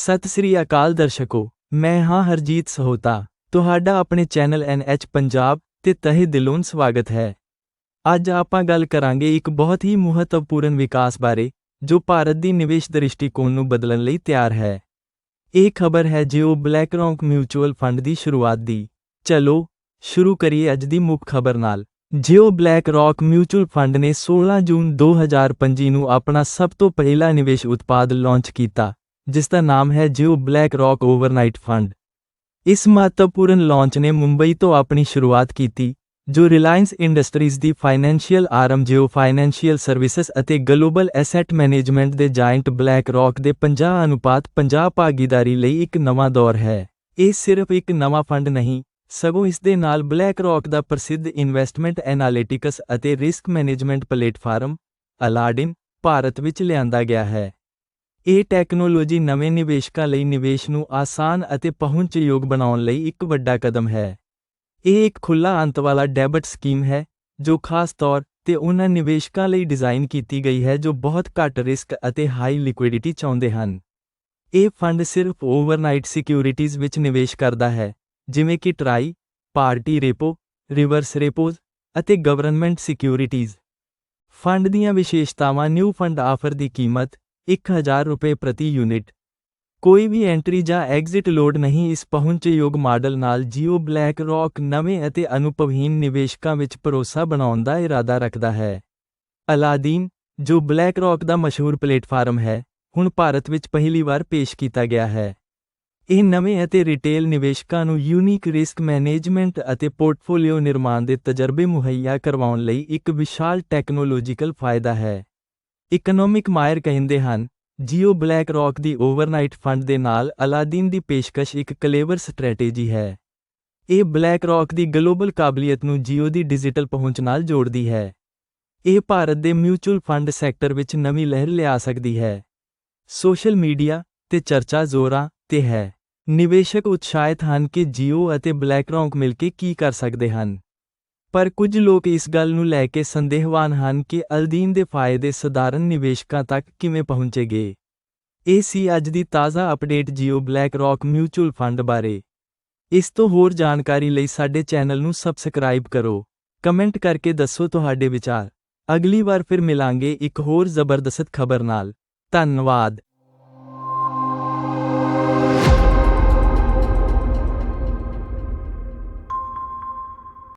ਸਤਿ ਸ੍ਰੀ ਅਕਾਲ ਦਰਸ਼ਕੋ, ਮੈਂ ਹਾਂ ਹਰਜੀਤ ਸਹੋਤਾ, ਤੁਹਾਡਾ ਆਪਣੇ ਚੈਨਲ ਐਨਐਚ ਪੰਜਾਬ ਤੇ ਤਹਿ ਦਿਲੋਂ ਸਵਾਗਤ ਹੈ। ਅੱਜ ਆਪਾਂ ਗੱਲ ਕਰਾਂਗੇ ਇੱਕ ਬਹੁਤ ਹੀ ਮਹੱਤਵਪੂਰਨ ਵਿਕਾਸ ਬਾਰੇ, ਜੋ ਭਾਰਤ ਦੀ ਨਿਵੇਸ਼ ਦ੍ਰਿਸ਼ਟੀਕੋਣ ਨੂੰ ਬਦਲਣ ਲਈ ਤਿਆਰ ਹੈ। ਇਹ ਖਬਰ ਹੈ Jio black rock mutual fund ਦੀ ਸ਼ੁਰੂਆਤ ਦੀ। ਚਲੋ, ਸ਼ੁਰੂ ਕਰੀਏ ਅੱਜ ਦੀ ਮੁੱਖ ਖਬਰ ਨਾਲ। ਜਿਓ ਬਲੈਕ ਰੌਕ ਮਿਊਚੁਅਲ ਫੰਡ ਨੇ 16 ਜੂਨ 2025 ਨੂੰ ਆਪਣਾ ਸਭ ਤੋਂ ਪਹਿਲਾ ਨਿਵੇਸ਼ ਉਤਪਾਦ ਲਾਂਚ ਕੀਤਾ ਜਿਸ ਦਾ ਨਾਮ ਹੈ Jio black rock overnight fund. ਇਸ ਮਹੱਤਵਪੂਰਨ ਲਾਂਚ ਨੇ ਮੁੰਬਈ ਤੋਂ ਆਪਣੀ ਸ਼ੁਰੂਆਤ ਕੀਤੀ, ਜੋ ਰਿਲਾਇੰਸ ਇੰਡਸਟਰੀਜ਼ ਦੀ financial arm Jio financial services ਅਤੇ ਗਲੋਬਲ ਐਸੈਟ ਮੈਨੇਜਮੈਂਟ ਦੇ ਜਾਇੰਟ ਬਲੈਕ ਰੌਕ ਦੇ 50 ਅਨੁਪਾਤ 50 ਭਾਗੀਦਾਰੀ ਲਈ ਇੱਕ ਨਵਾਂ ਦੌਰ ਹੈ। ਇਹ ਸਿਰਫ ਇੱਕ ਨਵਾਂ ਫੰਡ ਨਹੀਂ, ਸਗੋਂ ਇਸ ਦੇ ਨਾਲ ਬਲੈਕ ਰੌਕ ਦਾ ਪ੍ਰਸਿੱਧ ਇਨਵੈਸਟਮੈਂਟ ਐਨਾਲਿਟਿਕਸ ਅਤੇ risk management platform Aladdin Bharat ਵਿੱਚ ਲਿਆਂਦਾ ਗਿਆ ਹੈ। ਇਹ ਟੈਕਨੋਲੋਜੀ ਨਵੇਂ ਨਿਵੇਸ਼ਕਾਂ ਲਈ ਨਿਵੇਸ਼ ਨੂੰ ਆਸਾਨ ਅਤੇ ਪਹੁੰਚਯੋਗ ਬਣਾਉਣ ਲਈ ਇੱਕ ਵੱਡਾ ਕਦਮ ਹੈ। ਇਹ ਇੱਕ ਖੁੱਲਾ ਅੰਤ ਵਾਲਾ ਡੈਬਿਟ ਸਕੀਮ ਹੈ, ਜੋ ਖਾਸ ਤੌਰ ਤੇ ਉਹਨਾਂ ਨਿਵੇਸ਼ਕਾਂ ਲਈ ਡਿਜ਼ਾਈਨ ਕੀਤੀ ਗਈ ਹੈ ਜੋ ਬਹੁਤ ਘੱਟ ਰਿਸਕ ਅਤੇ ਹਾਈ ਲਿਕੁਇਡਿਟੀ ਚਾਹੁੰਦੇ ਹਨ। ਇਹ ਫੰਡ ਸਿਰਫ ਓਵਰਨਾਈਟ ਸਿਕਿਉਰਿਟੀਜ਼ ਵਿੱਚ ਨਿਵੇਸ਼ ਕਰਦਾ ਹੈ, ਜਿਵੇਂ ਕਿ tri, party repo, reverse repos ਅਤੇ ਗਵਰਨਮੈਂਟ ਸਿਕਿਉਰਿਟੀਜ਼। ਫੰਡ ਦੀਆਂ ਵਿਸ਼ੇਸ਼ਤਾਵਾਂ ਨਿਊ ਫੰਡ ਆਫਰ ਦੀ ਕੀਮਤ 1000 ਰੁਪਏ ਪ੍ਰਤੀ ਯੂਨਿਟ। ਕੋਈ ਵੀ ਐਂਟਰੀ ਜਾਂ ਐਗਜ਼ਿਟ ਲੋਡ ਨਹੀਂ ਇਸ ਪਹੁੰਚਯੋਗ ਮਾਡਲ ਨਾਲ ਜੀਓ ਬਲੈਕ ਰੌਕ ਨਵੇਂ ਅਤੇ ਅਨੁਭਵਹੀਨ ਨਿਵੇਸ਼ਕਾਂ ਵਿੱਚ ਭਰੋਸਾ ਬਣਾਉਣ ਦਾ ਇਰਾਦਾ ਰੱਖਦਾ ਹੈ। ਅਲਾਦੀਨ, ਜੋ ਬਲੈਕ ਰੌਕ ਦਾ ਮਸ਼ਹੂਰ ਪਲੇਟਫਾਰਮ ਹੈ, ਹੁਣ ਭਾਰਤ ਵਿੱਚ ਪਹਿਲੀ ਵਾਰ ਪੇਸ਼ ਕੀਤਾ ਗਿਆ ਹੈ। ਇਹ ਨਵੇਂ ਅਤੇ ਰਿਟੇਲ ਨਿਵੇਸ਼ਕਾਂ ਨੂੰ ਯੂਨੀਕ ਰਿਸਕ ਮੈਨੇਜਮੈਂਟ ਅਤੇ ਪੋਰਟਫੋਲੀਓ ਨਿਰਮਾਣ ਦੇ ਤਜਰਬੇ ਮੁਹੱਈਆ ਕਰਵਾਉਣ ਲਈ ਇੱਕ ਵਿਸ਼ਾਲ ਟੈਕਨੋਲੋਜੀਕਲ ਫਾਇਦਾ ਹੈ। ਇਕਨੋਮਿਕ ਮਾਇਰ ਕਹਿੰਦੇ ਹਨ ਜੀਓ ਬਲੈਕ ਰੌਕ ਦੀ ਓਵਰਨਾਈਟ ਫੰਡ ਦੇ ਨਾਲ ਅਲਾਦੀਨ ਦੀ ਪੇਸ਼ਕਸ਼ ਇੱਕ ਕਲੇਵਰ ਸਟ੍ਰੈਟੇਜੀ ਹੈ। ਇਹ ਬਲੈਕ ਰੌਕ ਦੀ ਗਲੋਬਲ ਕਾਬਲੀਅਤ ਨੂੰ ਜੀਓ ਦੀ ਡਿਜੀਟਲ ਪਹੁੰਚ ਨਾਲ ਜੋੜਦੀ ਹੈ। ਇਹ ਭਾਰਤ ਦੇ ਮਿਊਚੁਅਲ ਫੰਡ ਸੈਕਟਰ ਵਿੱਚ ਨਵੀਂ ਲਹਿਰ ਲਿਆ ਸਕਦੀ ਹੈ। ਸੋਸ਼ਲ ਮੀਡੀਆ ਤੇ ਚਰਚਾ ਜ਼ੋਰਾਂ ਤੇ ਹੈ। ਨਿਵੇਸ਼ਕ ਉਤਸ਼ਾਹਿਤ ਹਨ ਕਿ ਜੀਓ ਅਤੇ ਬਲੈਕਰੌਕ ਮਿਲ ਕੇ ਕੀ ਕਰ ਸਕਦੇ ਹਨ। ਪਰ ਕੁਝ ਲੋਕ ਇਸ ਗੱਲ ਨੂੰ ਲੈ ਕੇ ਸੰਦੇਹਵਾਨ ਹਨ ਕਿ ਅਲਦੀਨ ਦੇ ਫਾਇਦੇ ਸਧਾਰਨ ਨਿਵੇਸ਼ਕਾਂ ਤੱਕ ਕਿਵੇਂ ਪਹੁੰਚੇਗੇ। ਇਹ ਸੀ ਅੱਜ ਦੀ ਤਾਜ਼ਾ update Jio BlackRock mutual fund ਬਾਰੇ। ਇਸ ਤੋਂ ਹੋਰ ਜਾਣਕਾਰੀ ਲਈ ਸਾਡੇ ਚੈਨਲ ਨੂੰ ਸਬਸਕ੍ਰਾਈਬ ਕਰੋ। ਕਮੈਂਟ ਕਰਕੇ ਦੱਸੋ ਤੁਹਾਡੇ ਵਿਚਾਰ। ਅਗਲੀ ਵਾਰ ਫਿਰ ਮਿਲਾਂਗੇ ਇੱਕ ਹੋਰ ਜ਼ਬਰਦਸਤ ਖਬਰ ਨਾਲ। ਧੰਨਵਾਦ।